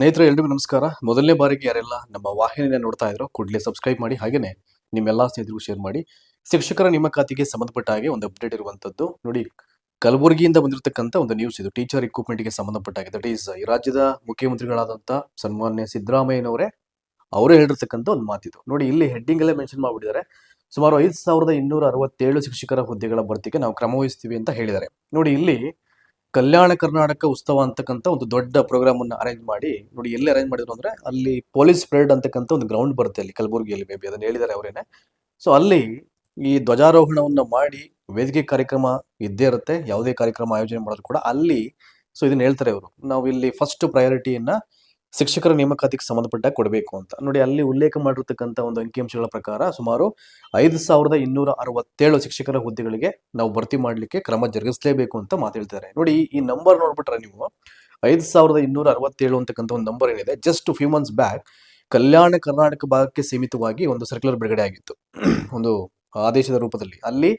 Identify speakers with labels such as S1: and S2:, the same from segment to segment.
S1: ಸ್ನೇಹಿತರೆ, ಎಲ್ರಿಗೂ ನಮಸ್ಕಾರ. ಮೊದಲನೇ ಬಾರಿಗೆ ಯಾರೆಲ್ಲ ನಮ್ಮ ವಾಹಿನಿಯನ್ನು ನೋಡ್ತಾ ಇದ್ರು ಕೂಡಲೇ ಸಬ್ಸ್ಕ್ರೈಬ್ ಮಾಡಿ, ಹಾಗೇನೆ ನಿಮ್ಮೆಲ್ಲ ಸ್ನೇಹಿತರಿಗೂ ಶೇರ್ ಮಾಡಿ. ಶಿಕ್ಷಕರ ನೇಮಕಾತಿಗೆ ಸಂಬಂಧಪಟ್ಟ ಹಾಗೆ ಒಂದು ಅಪ್ಡೇಟ್ ಇರುವಂತದ್ದು. ನೋಡಿ, ಕಲಬುರಗಿಯಿಂದ ಬಂದಿರತಕ್ಕಂಥ ಒಂದು ನ್ಯೂಸ್ ಇದು. ಟೀಚರ್ಗೆ ಸಂಬಂಧಪಟ್ಟ ಹಾಗೆ. ದಟ್ ಈಸ್ ಈ ರಾಜ್ಯದ ಮುಖ್ಯಮಂತ್ರಿಗಳಾದಂಥ ಸನ್ಮಾನ್ಯ ಸಿದ್ದರಾಮಯ್ಯನವರೇ, ಅವರೇ ಹೇಳಿರ್ತಕ್ಕಂಥ ಒಂದು ಮಾತಿದು. ನೋಡಿ, ಇಲ್ಲಿ ಹೆಡ್ಡಿಂಗ್ ಅಲ್ಲೇ ಮೆನ್ಷನ್ ಮಾಡಿಬಿಟ್ಟಿದ್ದಾರೆ. ಸುಮಾರು ಐದು ಸಾವಿರದ ಇನ್ನೂರ ಅರವತ್ತೇಳು ಶಿಕ್ಷಕರ ಹುದ್ದೆಗಳ ಭರ್ತಿಗೆ ನಾವು ಕ್ರಮ ವಹಿಸ್ತೀವಿ ಅಂತ ಹೇಳಿದ್ದಾರೆ. ನೋಡಿ, ಇಲ್ಲಿ ಕಲ್ಯಾಣ ಕರ್ನಾಟಕ ಉತ್ಸವ ಅಂತಕ್ಕಂಥ ಒಂದು ದೊಡ್ಡ ಪ್ರೋಗ್ರಾಮ್ ಅನ್ನು ಅರೇಂಜ್ ಮಾಡಿ, ನೋಡಿ ಎಲ್ಲಿ ಅರೇಂಜ್ ಮಾಡಿದ್ರು ಅಂದ್ರೆ ಅಲ್ಲಿ ಪೊಲೀಸ್ ಪರೇಡ್ ಅಂತಕ್ಕಂಥ ಒಂದು ಗ್ರೌಂಡ್ ಬರುತ್ತೆ ಅಲ್ಲಿ, ಕಲಬುರಗಿಯಲ್ಲಿ ಮೇ ಬಿ ಅದನ್ನ ಹೇಳಿದ್ದಾರೆ ಅವರೇನೆ. ಸೊ ಅಲ್ಲಿ ಈ ಧ್ವಜಾರೋಹಣವನ್ನ ಮಾಡಿ ವೇದಿಕೆ ಕಾರ್ಯಕ್ರಮ ಇದ್ದೇ ಇರುತ್ತೆ, ಯಾವುದೇ ಕಾರ್ಯಕ್ರಮ ಆಯೋಜನೆ ಮಾಡೋದು ಕೂಡ ಅಲ್ಲಿ ಸೊ ಇದನ್ನ ಹೇಳ್ತಾರೆ ಅವರು ನಾವು ಇಲ್ಲಿ ಫಸ್ಟ್ ಪ್ರಯಾರಿಟಿಯನ್ನ ಶಿಕ್ಷಕರ ನೇಮಕಾತಿಗೆ ಸಂಬಂಧಪಟ್ಟ ಕೊಡಬೇಕು ಅಂತ. ನೋಡಿ, ಅಲ್ಲಿ ಉಲ್ಲೇಖ ಮಾಡಿರ್ತಕ್ಕಂಥ ಒಂದು ಅಂಕಿಅಂಶಗಳ ಪ್ರಕಾರ ಸುಮಾರು ಐದು ಸಾವಿರದ ಇನ್ನೂರ ಅರವತ್ತೇಳು ಶಿಕ್ಷಕರ ಹುದ್ದೆಗಳಿಗೆ ನಾವು ಭರ್ತಿ ಮಾಡಲಿಕ್ಕೆ ಕ್ರಮ ಜರುಗಿಸಲೇಬೇಕು ಅಂತ ಮಾತಾಡ್ತಾರೆ ನೋಡಿ, ಈ ನಂಬರ್ ನೋಡ್ಬಿಟ್ರೆ ನೀವು ಐದು ಸಾವಿರದ ಇನ್ನೂರ ಅರವತ್ತೇಳು ಅಂತಕ್ಕಂಥ ಒಂದು ನಂಬರ್ ಏನಿದೆ just few months back Kalyana Karnataka ಭಾಗಕ್ಕೆ ಸೀಮಿತವಾಗಿ ಒಂದು ಸರ್ಕ್ಯುಲರ್ ಬಿಡುಗಡೆ ಆಗಿತ್ತು. ಒಂದು ಆದೇಶದ ರೂಪದಲ್ಲಿ. ಅಲ್ಲಿ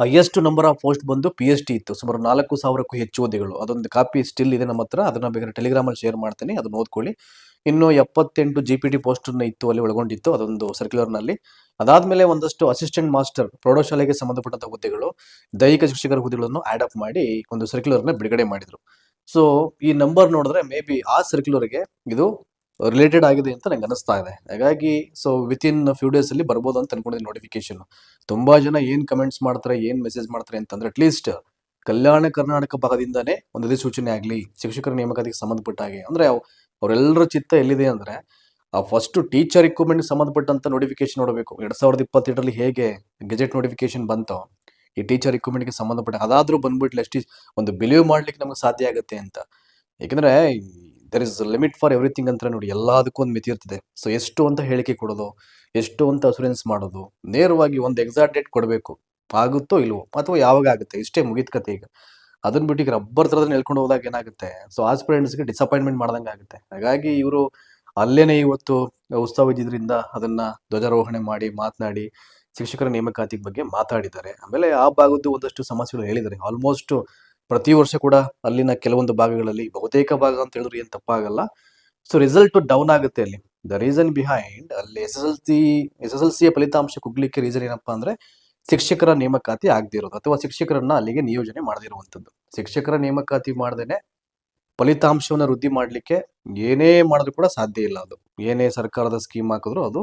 S1: ಹೈಯೆಸ್ಟ್ ನಂಬರ್ ಆಫ್ ಪೋಸ್ಟ್ ಬಂದು ಪಿ ಎಚ್ ಡಿ ಇತ್ತು. ಸುಮಾರು ನಾಲ್ಕು ಸಾವಿರಕ್ಕೂ ಹೆಚ್ಚು ಹುದ್ದೆಗಳು ಅದೊಂದು ಕಾಪಿ ಸ್ಟಿಲ್ ಇದೆ ನಮ್ಮ ಹತ್ರ. ಅದನ್ನ ಬೇಕಾದ್ರೆ ಟೆಲಿಗ್ರಾಮಲ್ಲಿ ಶೇರ್ ಮಾಡ್ತೀನಿ. ಅದನ್ನ ಓದ್ಕೊಳ್ಳಿ. ಇನ್ನು ಎಪ್ಪತ್ತೆಂಟು ಜಿ ಪಿ ಟಿ ಪೋಸ್ಟ್ ಇತ್ತು, ಅಲ್ಲಿ ಒಳಗೊಂಡಿತ್ತು. ಅದೊಂದು ಸರ್ಕ್ಯುಲರ್ನಲ್ಲಿ ಅದಾದ್ಮೇಲೆ ಒಂದಷ್ಟು ಅಸಿಸ್ಟೆಂಟ್ ಮಾಸ್ಟರ್ ಪ್ರೌಢಶಾಲೆಗೆ ಸಂಬಂಧಪಟ್ಟಂತ ಹುದ್ದೆಗಳು, ದೈಹಿಕ ಶಿಕ್ಷಕರ ಹುದ್ದೆಗಳನ್ನು ಆಡ್ ಅಪ್ ಮಾಡಿ ಒಂದು ಸರ್ಕ್ಯುಲರ್ನ ಬಿಡುಗಡೆ ಮಾಡಿದ್ರು. ಸೊ ಈ ನಂಬರ್ ನೋಡಿದ್ರೆ ಮೇ ಬಿ ಆ ಸರ್ಕ್ಯುಲರ್ಗೆ ಇದು ರಿಲೇಟೆಡ್ ಆಗಿದೆ ಅಂತ ನಂಗೆ ಅನಿಸ್ತಾ ಇದೆ. ಹಾಗಾಗಿ ಸೊ ವಿತಿನ್ ಫ್ಯೂ ಡೇಸ್ ಅಲ್ಲಿ ಬರ್ಬೋದು ಅಂತ ಅನ್ಕೊಂಡಿದ್ದೀನಿ ನೋಟಿಫಿಕೇಶನ್ ತುಂಬಾ ಜನ ಏನ್ ಕಮೆಂಟ್ಸ್ ಮಾಡ್ತಾರೆ, ಏನ್ ಮೆಸೇಜ್ ಮಾಡ್ತಾರೆ ಅಂತಂದ್ರೆ ಅಟ್ಲೀಸ್ಟ್ ಕಲ್ಯಾಣ ಕರ್ನಾಟಕ ಭಾಗದಿಂದಾನೇ ಒಂದು ಅಧಿಸೂಚನೆ ಆಗಲಿ, ಶಿಕ್ಷಕರ ನೇಮಕಾತಿಗೆ ಸಂಬಂಧಪಟ್ಟ ಹಾಗೆ. ಅಂದ್ರೆ ಅವ್- ಅವರೆಲ್ಲರ ಚಿತ್ತ ಎಲ್ಲಿದೆ ಅಂದ್ರೆ, ಆ ಫಸ್ಟ್ ಟೀಚರ್ ರಿಕ್ರೂಟ್ಮೆಂಟ್ ಸಂಬಂಧಪಟ್ಟಂತ ನೋಟಿಫಿಕೇಶನ್ ನೋಡಬೇಕು. ಎರಡ್ ಸಾವಿರದ ಇಪ್ಪತ್ತೆರಡರಲ್ಲಿ ಹೇಗೆ ಗೆಜೆಟ್ ನೋಟಿಫಿಕೇಶನ್ ಬಂತು, ಈ ಟೀಚರ್ ರಿಕ್ರೂಟ್ಮೆಂಟ್ಗೆ ಸಂಬಂಧಪಟ್ಟ ಅದಾದ್ರೂ ಬಂದ್ಬಿಟ್ಲೆ ಅಷ್ಟೇ ಒಂದು ಬಿಲೀವ್ ಮಾಡ್ಲಿಕ್ಕೆ ನಮ್ಗೆ ಸಾಧ್ಯ ಆಗುತ್ತೆ ಅಂತ. ಯಾಕಂದ್ರೆ there is limit for everything ಅಂತ ನೋಡಿ ಎಲ್ಲದಕ್ಕೂ ಒಂದು ಮಿತಿ ಇರ್ತದೆ. ಸೊ ಎಷ್ಟು ಅಂತ ಹೇಳಿಕೆ ಕೊಡೋದು, ಎಷ್ಟು ಅಂತ ಅಸುರೆನ್ಸ್ ಮಾಡೋದು, ನೇರವಾಗಿ ಒಂದು ಎಕ್ಸಾಕ್ಟ್ ಡೇಟ್ ಕೊಡಬೇಕು, ಆಗುತ್ತೋ ಇಲ್ವೋ, ಅಥವಾ ಯಾವಾಗ ಆಗುತ್ತೆ, ಇಷ್ಟೇ ಮುಗಿದ ಕತೆ ಈಗ. ಅದನ್ನ ಬಿಟ್ಟು ಈಗ ರಬ್ಬರ್ ತರದಲ್ಲಿ ಹೇಳ್ಕೊಂಡು ಹೋದಾಗ ಏನಾಗುತ್ತೆ ಸೊ ಆಸ್ಪಿರೆಂಟ್ಸ್ಗೆ ಡಿಸಪಾಯಿಂಟ್ಮೆಂಟ್ ಮಾಡ್ದಂಗೆ ಆಗುತ್ತೆ. ಹಾಗಾಗಿ ಇವರು ಅಲ್ಲೇನೆ ಇವತ್ತು ಉತ್ಸವ ಇದ್ದಿದ್ರಿಂದ ಅದನ್ನ ಧ್ವಜಾರೋಹಣೆ ಮಾಡಿ, ಮಾತನಾಡಿ, ಶಿಕ್ಷಕರ ನೇಮಕಾತಿ ಬಗ್ಗೆ ಮಾತಾಡಿದ್ದಾರೆ. ಆಮೇಲೆ ಆ ಭಾಗದ್ದು ಒಂದಷ್ಟು ಸಮಸ್ಯೆಗಳು ಹೇಳಿದ್ದಾರೆ. ಆಲ್ಮೋಸ್ಟ್ ಪ್ರತಿ ವರ್ಷ ಕೂಡ ಅಲ್ಲಿನ ಕೆಲವೊಂದು ಭಾಗಗಳಲ್ಲಿ ಬಹುತೇಕ ಭಾಗ ಅಂತ ಹೇಳಿದ್ರು ಏನು ತಪ್ಪಾಗಲ್ಲ. ಸೊ ರಿಸಲ್ಟ್ ಡೌನ್ ಆಗುತ್ತೆ ಅಲ್ಲಿ. ದ ರೀಸನ್ ಬಿಹೈಂಡ್ ಅಲ್ಲಿ S S L C S S L ಸಿಯ ಫಲಿತಾಂಶ ಕುಗ್ಲಿಕ್ಕೆ ರೀಸನ್ ಏನಪ್ಪಾ ಅಂದ್ರೆ ಶಿಕ್ಷಕರ ನೇಮಕಾತಿ ಆಗದಿರೋದು ಅಥವಾ ಶಿಕ್ಷಕರನ್ನ ಅಲ್ಲಿಗೆ ನಿಯೋಜನೆ ಮಾಡದಿರುವಂಥದ್ದು. ಶಿಕ್ಷಕರ ನೇಮಕಾತಿ ಮಾಡದೇನೆ ಫಲಿತಾಂಶವನ್ನ ವೃದ್ಧಿ ಮಾಡಲಿಕ್ಕೆ ಏನೇ ಮಾಡಿದ್ರು ಕೂಡ ಸಾಧ್ಯ ಇಲ್ಲ ಅದು. ಏನೇ ಸರ್ಕಾರದ ಸ್ಕೀಮ್ ಹಾಕಿದ್ರು ಅದು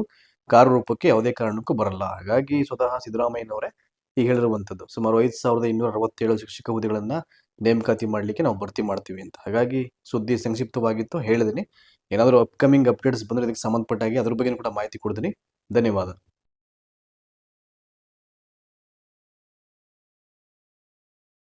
S1: ಕಾರ್ಯರೂಪಕ್ಕೆ ಯಾವುದೇ ಕಾರಣಕ್ಕೂ ಬರಲ್ಲ. ಹಾಗಾಗಿ ಸ್ವತಃ ಸಿದ್ದರಾಮಯ್ಯನವರೇ ಈಗ ಹೇಳಿರುವಂಥದ್ದು. ಸುಮಾರು ಐದು ಸಾವಿರದ ಇನ್ನೂರ ಅರವತ್ತೇಳು ಶಿಕ್ಷಕ ಹುದ್ದೆಗಳನ್ನ ನೇಮಕಾತಿ ಮಾಡಲಿಕ್ಕೆ ನಾವು ಭರ್ತಿ ಮಾಡ್ತೀವಿ ಅಂತ. ಹಾಗಾಗಿ ಸುದ್ದಿ ಸಂಕ್ಷಿಪ್ತವಾಗಿತ್ತು ಹೇಳಿದ್ದೀನಿ ಏನಾದರೂ ಅಪ್ಕಮಿಂಗ್ ಅಪ್ಡೇಟ್ಸ್ ಬಂದರೆ ಇದಕ್ಕೆ ಸಂಬಂಧಪಟ್ಟಾಗಿ ಅದ್ರ ಬಗ್ಗೆ ಕೂಡ ಮಾಹಿತಿ ಕೊಡ್ತೀನಿ. ಧನ್ಯವಾದ.